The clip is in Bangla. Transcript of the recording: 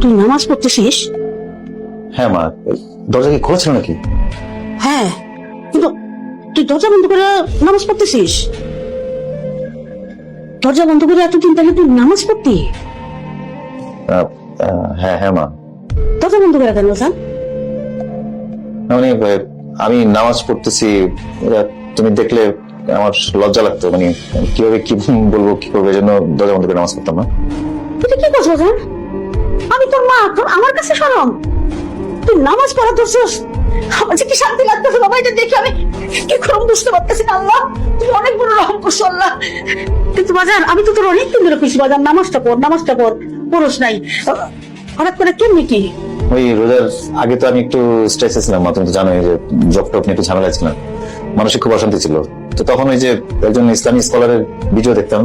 তুই নামাজ পড়তেছিস? হ্যাঁ মা দরজা কি খোলা ছিল নাকি? হ্যাঁ কিন্তু তুই দরজা বন্ধ করে নামাজ পড়তেছিস? দরজা বন্ধ করে এতদিন তাহলে তুই নামাজ পড়তি? হ্যাঁ হ্যাঁ মা। দরজা বন্ধ করে কেন না, মানে আমি নামাজ পড়তেছি তুমি দেখলে আমার লজ্জা লাগতো মানে কীভাবে কি বলব কি করব এই জন্য দরজা বন্ধ করে নামাজ পড়তাম না তুই কি করছ জান? আমি তোর মা, তোর আমার কাছে সরম। তুই নামাজ পড়া আমার যে কি শান্তি লাগতেছে বাবা, এটা দেখে আমি কি করম বুঝতে পারতেছি না, আল্লাহ। তুমি অনেক বড় রহম করছ আল্লাহ। কিন্তু বাজার, আমি তো তোর অনেক দিন ধরে বাজার। নামাজটা পড় নামাজটা পড়, পড়স নাই। হঠাৎ করে কেমনি কি? ওই রোজার আগে তো আমি একটু স্ট্রেসে ছিলাম তুমি তো জানোই যে জব টপ নিয়ে একটু ঝামেলা ছিলাম। মানসিক খুব অশান্তি ছিল। তো তখন ওই যে একজন ইসলামী স্কলারের ভিডিও দেখতাম।